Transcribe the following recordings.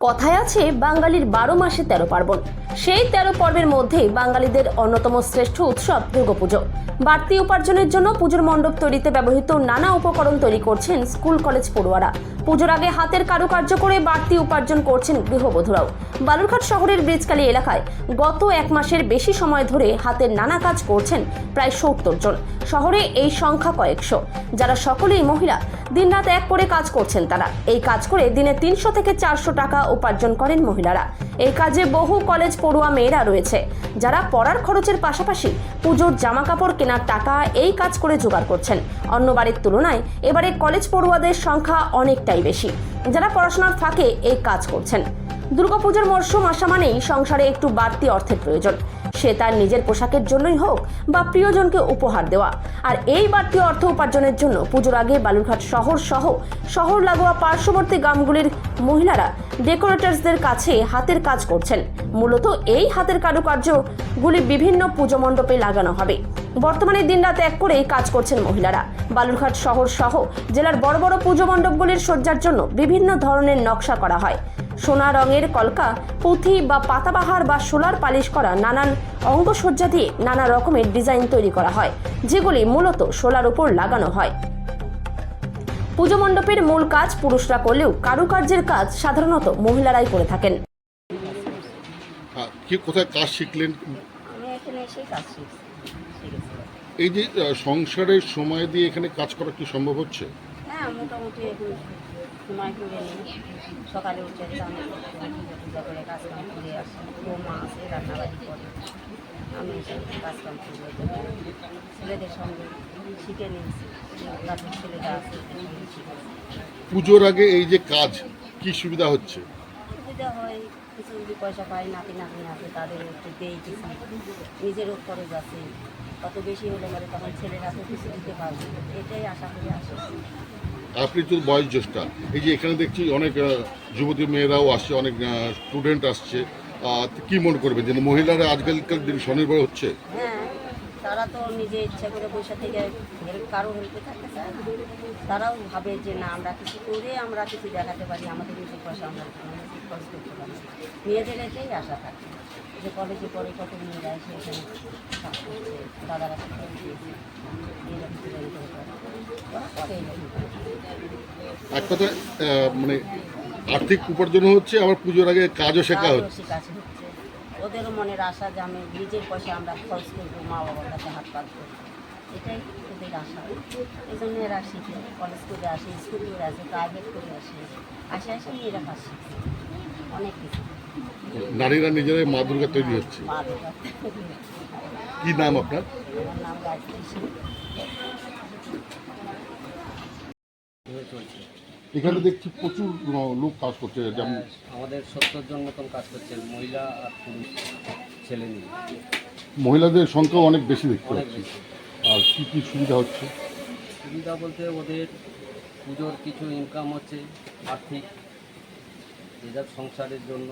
কথায় আছে বাঙালির বারো মাসে তেরো পার্বণ। সেই তেরো পর্বের মধ্যেই বাঙালিদের অন্যতম শ্রেষ্ঠ উৎসব দুর্গাপুজো। বাড়তি উপার্জনের জন্য পুজোর মণ্ডপ তৈরিতে ব্যবহৃত নানা উপকরণ তৈরি করছেন স্কুল কলেজ পড়ুয়ারা। পুজোর আগে হাতের কারুকার্য করে বাড়তি উপার্জন করছেন গৃহবধূরাও। বালুরঘাট শহরের ব্রিজকালী এলাকায় গত এক মাসের বেশি সময় ধরে হাতের নানা কাজ করছেন প্রায় সত্তর জন। শহরে এই সংখ্যা কয়েকশো। যারা সকলেই মহিলা, দিনরাত এক করে কাজ করছেন তারা। এই কাজ করে দিনে তিনশো থেকে চারশো টাকা উপার্জন করেন মহিলারা। এই কাজে বহু কলেজ পড়ুয়া মেয়েরা রয়েছে। যারা পড়ার খরচের পাশাপাশি পুজোর জামা কাপড় কেনার টাকা এই কাজ করে জোগাড় করছেন। অন্যবারের তুলনায় এবারে কলেজ পড়ুয়াদের সংখ্যা অনেকটাই বেশি। যারা পড়াশোনার ফাঁকে এই কাজ করছেন। দুর্গাপুজোর মরশুম আসা মানেই সংসারে একটু বাড়তি অর্থের প্রয়োজন। সে তার নিজের পোশাকের জন্যই হোক বা প্রিয়জনকে উপহার দেওয়া। আর এই বাড়তি অর্থ উপার্জনের জন্য পুজোর আগে বালুরঘাট শহর সহ শহর লাগোয়া পার্শ্ববর্তী গ্রামগুলির মহিলারা ডেকোরেটার্সদের কাছে হাতের কাজ করছেন। মূলত এই হাতের কারুকার্যগুলি বিভিন্ন পুজো মণ্ডপে লাগানো হবে। বর্তমানে দিনরাত এক করেই কাজ করছেন মহিলারা। বালুরঘাট শহর সহ জেলার বড় বড় পুজো মণ্ডপগুলির সজ্জার জন্য বিভিন্ন ধরনের নকশা করা হয়। সোনা রঙের কলকা পুঁথি বা পাতাবাহার বা সোলার পালিশ করা নানান অঙ্গসজ্জা দিয়ে নানা রকমের ডিজাইন তৈরি করা হয় যেগুলি মূলত সোলার উপর লাগানো হয়। পুজো মণ্ডপের মূল কাজ পুরুষরা করলেও কারুকার্যের কাজ সাধারণত মহিলারাই করে থাকেন। হ্যাঁ, কি কোথায় কাজ শিখলেন? আমি এখানে এসেই কাজ শিখছি। শিখেছি এই যে সংসারের সময় দিয়ে এখানে কাজ করা কি সম্ভব হচ্ছে? হ্যাঁ মোটামুটি এখন সময় করে নিই। সকালে উঠে চান পূজা করে কাজ কাম করে আসি। বৌমা আছে রান্নাবাড়ি করে। আমি এসে কাজ করে ছেলেদের সঙ্গে শিখে নিয়েছি তাদের ছেলেরা আছে পুজোর আগে এই যে কাজ কি সুবিধা হচ্ছে? সুবিধা হয় কিছু যদি পয়সা পাই নাতি নাতনি আছে তাদের একটু দেই কিছু। নিজেরও খরচ আছে। কত বেশি হলে মানে তখন ছেলেরা তো কিছু দিতে পারবে এটাই আশা করে আসে। আপনি তো বয়স জ্যেষ্ঠা। এই যে এখানে দেখছি অনেক যুবতী মেয়েরাও আসছে অনেক স্টুডেন্ট আসছে। কি মনে করবে যে মহিলারা আজকালকার দিন স্বনির্ভর হচ্ছে? হ্যাঁ তারা তো নিজে ইচ্ছা করে পয়সা থেকে হেল্প কারও হেল্পে থাকতে চায় না। তারাও ভাবে যে না আমরা কিছু করে আমরা কিছু দেখাতে পারি আমাদের নিজের পয়সা আমরা খরচ করতে পারি মেয়েদের এটাই আশা থাকে যে কলেজে পরে কত মেয়েরা এসে এখানে দাদারা কিছু। এক আহ, মানে আর্থিক উপার্জন হচ্ছে আবার পুজোর আগে কাজও শেখা হচ্ছে। ওদেরও মনের আশা যে আমি নিজের পয়সা আমরা খরচ করব মা বাবার কাছে হাত পাত করব এটাই ওদের আশা। এই জন্য এরা শিখে কলেজ করে আসে স্কুল করে আসে প্রাইভেট করে আসে। আসে আসে মেয়েরা শিখছে অনেক কিছু। নারীরা নিজেরাই মা দুর্গা তৈরি হচ্ছে। মা কি নাম আপনার? আমার নাম গায়ত্রী সিং চলছে। এখানে দেখছি প্রচুর লোক কাজ করছে যেমন আমাদের সত্তর জন মতন কাজ করছে মহিলা আর পুরুষ ছেলে নিয়ে। মহিলাদের সংখ্যাও অনেক বেশি দেখতে পাচ্ছি। আর কি কি সুবিধা হচ্ছে? সুবিধা বলতে ওদের পুজোর কিছু ইনকাম হচ্ছে আর্থিক যে যার সংসারের জন্য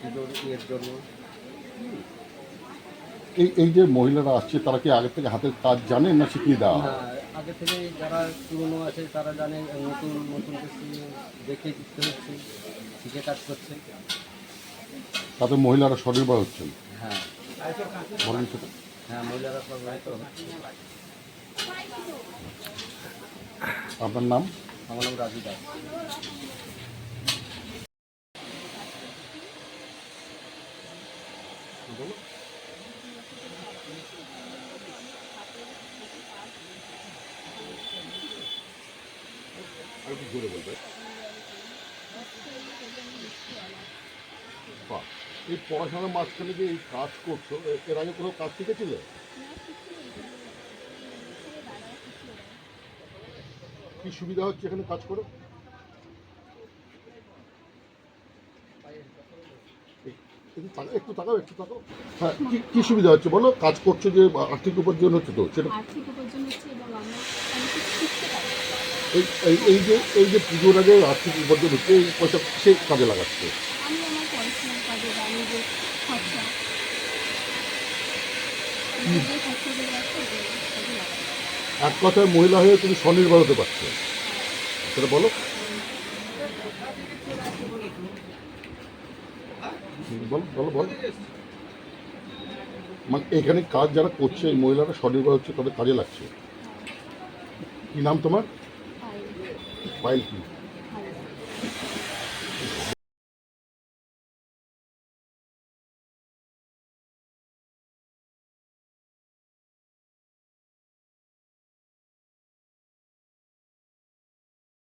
পুজোর ইয়ের জন্য। এই এই যে মহিলারা আসছে তারা কি আগে থেকে হাতের কাজ জানে না শিখিয়ে দেওয়া হয়? আগে থেকে যারা পুরনো আছে তারা জানে নতুন নতুন কিছু দেখে দিতে হচ্ছে শিখে কাজ করছে। তাতে মহিলারা স্বনির্ভর হচ্ছেন। হ্যাঁ। বলেন হ্যাঁ মহিলারা সব হয়তো আপনার নাম? আমার নাম রাজু দাস। বাহ। এই পড়াশোনার মাঝখানে যে এই কাজ করছ এর আগে কোনো কাজ শিখেছিলে? কি সুবিধা হচ্ছে এখানে কাজ করো? একটু তাকাও, একটু তাকাও। হ্যাঁ কি সুবিধা হচ্ছে বলো? কাজ করছ যে আর্থিক উপার্জন হচ্ছে তো সেটা আর্থিক উপার্জন হচ্ছে এবং আমরা অনেক কিছু শিখতে পারি এই এই- যে এই যে পুজোর আগে আর্থিক উপার্জন হচ্ছে এই পয়সা সে কাজে লাগাচ্ছে? আমি আমার পড়াশোনার কাজে খরচা। এক কথায় মহিলা হয়ে তুমি স্বনির্ভর হতে পারছ। সেটা বলো। বল বলো বল। মানে এখানে কাজ যারা করছে এই মহিলারা স্বনির্ভর হচ্ছে তাদের কাজে লাগছে। কি নাম তোমার? পাই পাইল কি